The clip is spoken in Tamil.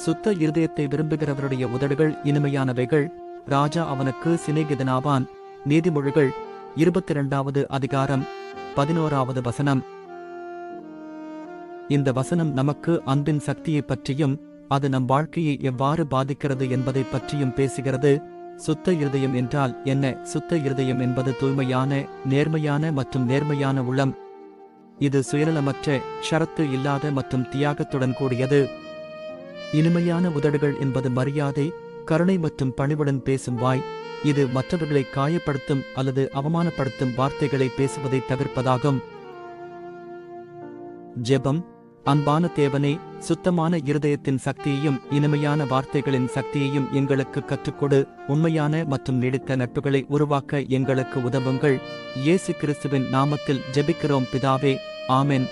சுத்த இருதயத்தை விரும்புகிறவருடைய உதடுகள் இனிமையானவைகள். ராஜா அவனுக்கு சிநேகிதனாவான். நீதிமொழிகள் இருபத்தி இரண்டாவது அதிகாரம் பதினோராவது வசனம். இந்த வசனம் நமக்கு அன்பின் சக்தியை பற்றியும் அது நம் வாழ்க்கையை எவ்வாறு பாதிக்கிறது என்பதை பற்றியும் பேசுகிறது. சுத்த இருதயம் என்றால் என்ன? சுத்த இருதயம் என்பது தூய்மையான நேர்மையான மற்றும் நேர்மையான உள்ளம். இது சுயநலமற்ற ஷரத்து இல்லாத மற்றும் தியாகத்துடன் கூடியது. இனிமையான உதடுகள் என்பது மரியாதை கருணை மற்றும் பணிவுடன் பேசும் வாய். இது மற்றவர்களை காயப்படுத்தும் அல்லது அவமானப்படுத்தும் வார்த்தைகளை பேசுவதை தவிர்ப்பதாகும். ஜெபம் அன்பான தேவனே சுத்தமான இருதயத்தின் சக்தியையும் இனிமையான வார்த்தைகளின் சக்தியையும் எங்களுக்கு கற்றுக்கொடு. உண்மையான மற்றும் நீடித்த நட்புகளை உருவாக்க எங்களுக்கு உதவுங்கள். இயேசு கிறிஸ்துவின் நாமத்தில் ஜெபிக்கிறோம் பிதாவே. ஆமென்.